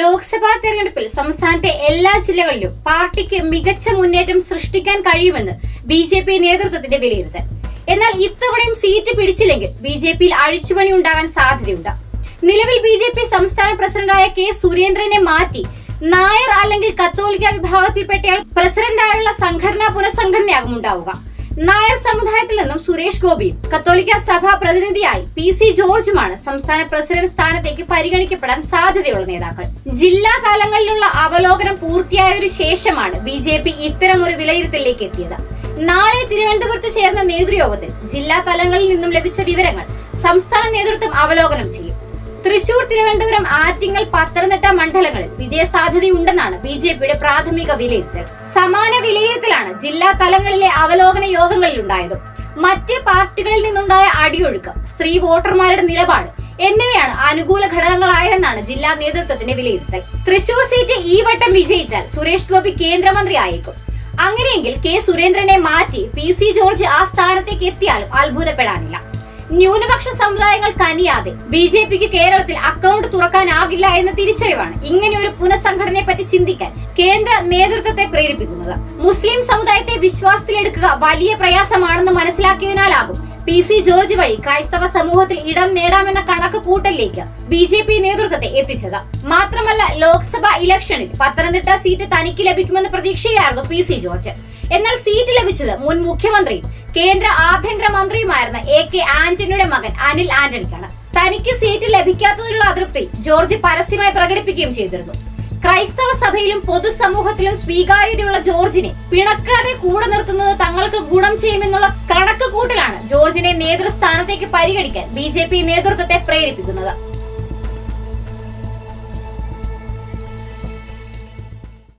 ലോക്സഭാ തെരഞ്ഞെടുപ്പിൽ സംസ്ഥാനത്തെ എല്ലാ ജില്ലകളിലും പാർട്ടിക്ക് മികച്ച മുന്നേറ്റം സൃഷ്ടിക്കാൻ കഴിയുമെന്ന് ബി ജെ പി നേതൃത്വത്തിന്റെ വിലയിരുത്തൽ. എന്നാൽ ഇത്തവണയും സീറ്റ് പിടിച്ചില്ലെങ്കിൽ ബി ജെ പിയിൽ അഴിച്ചുപണി ഉണ്ടാകാൻ സാധ്യതയുണ്ട്. നിലവിൽ ബി ജെ പി സംസ്ഥാന പ്രസിഡന്റായ കെ സുരേന്ദ്രനെ മാറ്റി നായർ അല്ലെങ്കിൽ കത്തോലിക്ക വിഭാഗത്തിൽപ്പെട്ടയാൾ പ്രസിഡന്റായുള്ള സംഘടനാ പുനഃസംഘടനയാകും ഉണ്ടാവുക. നായർ സമുദായത്തിൽ നിന്നും സുരേഷ് ഗോപിയും കത്തോലിക്ക സഭാ പ്രതിനിധിയായി പി സി ജോർജുമാണ് സംസ്ഥാന പ്രസിഡന്റ് സ്ഥാനത്തേക്ക് പരിഗണിക്കപ്പെടാൻ സാധ്യതയുള്ള നേതാക്കൾ. ജില്ലാ തലങ്ങളിലുള്ള അവലോകനം പൂർത്തിയായതിനു ശേഷമാണ് ബി ജെ പി ഇത്തരം ഒരു വിലയിരുത്തലിലേക്ക് എത്തിയത്. നാളെ തിരുവനന്തപുരത്ത് ചേർന്ന നേതൃയോഗത്തിൽ ജില്ലാ തലങ്ങളിൽ നിന്നും ലഭിച്ച വിവരങ്ങൾ സംസ്ഥാന നേതൃത്വം അവലോകനം ചെയ്യും. തൃശൂർ തിരുവനന്തപുരം ആറ്റിങ്ങൽ പത്തനംതിട്ട മണ്ഡലങ്ങളിൽ വിജയസാധ്യതയുണ്ടെന്നാണ് ബി ജെ പിയുടെ പ്രാഥമിക വിലയിരുത്തൽ. സമാന വിലയിരുത്തലാണ് ജില്ലാ തലങ്ങളിലെ അവലോകന യോഗങ്ങളിൽ ഉണ്ടായതും മറ്റ് പാർട്ടികളിൽ നിന്നുണ്ടായ അടിയൊഴുക്ക് സ്ത്രീ വോട്ടർമാരുടെ നിലപാട് എന്നിവയാണ് അനുകൂല ഘടകങ്ങളായതെന്നാണ് ജില്ലാ നേതൃത്വത്തിന്റെ വിലയിരുത്തൽ. തൃശൂർ സീറ്റ് ഈ വട്ടം വിജയിച്ചാൽ സുരേഷ് ഗോപി കേന്ദ്രമന്ത്രി ആയേക്കും. അങ്ങനെയെങ്കിൽ കെ സുരേന്ദ്രനെ മാറ്റി പി സി ജോർജ് ആ സ്ഥാനത്തേക്ക് എത്തിയാലും അത്ഭുതപ്പെടാനില്ല. ന്യൂനപക്ഷ സമുദായങ്ങൾ കനിയാതെ ബി ജെ പിക്ക് കേരളത്തിൽ അക്കൗണ്ട് തുറക്കാനാകില്ല എന്ന തിരിച്ചറിവാണ് ഇങ്ങനെ ഒരു പുനഃസംഘടനയെ പറ്റി ചിന്തിക്കാൻ കേന്ദ്ര നേതൃത്വത്തെ പ്രേരിപ്പിക്കുന്നത്. മുസ്ലിം സമുദായത്തെ വിശ്വാസത്തിലെടുക്കുക വലിയ പ്രയാസമാണെന്ന് മനസ്സിലാക്കിയതിനാലാകും പി സി ജോർജ് വഴി ക്രൈസ്തവ സമൂഹത്തിൽ ഇടം നേടാമെന്ന കണക്ക് കൂട്ടലിലേക്ക് ബി ജെ പി നേതൃത്വത്തെ എത്തിച്ചത്. മാത്രമല്ല ലോക്സഭാ ഇലക്ഷനിൽ പത്തനംതിട്ട സീറ്റ് തനിക്ക് ലഭിക്കുമെന്ന പ്രതീക്ഷയായിരുന്നു പി സി ജോർജ്. എന്നാൽ സീറ്റ് ലഭിച്ചത് മുൻ മുഖ്യമന്ത്രിയും കേന്ദ്ര ആഭ്യന്തര മന്ത്രിയുമായിരുന്ന എ കെ ആന്റണിയുടെ മകൻ അനിൽ ആന്റണിക്കാണ്. തനിക്ക് സീറ്റ് ലഭിക്കാത്തതിലുള്ള അതൃപ്തി ജോർജ് പരസ്യമായി പ്രകടിപ്പിക്കുകയും ചെയ്തിരുന്നു. ക്രൈസ്തവ സഭയിലും പൊതുസമൂഹത്തിലും സ്വീകാര്യതയുള്ള ജോർജിനെ പിണക്കാതെ കൂടെ നിർത്തുന്നത് തങ്ങൾക്ക് ഗുണം ചെയ്യുമെന്നുള്ള കണക്ക് കൂട്ടലാണ് ജോർജിനെ നേതൃസ്ഥാനത്തേക്ക് പരിഗണിക്കാൻ ബി നേതൃത്വത്തെ പ്രേരിപ്പിക്കുന്നത്.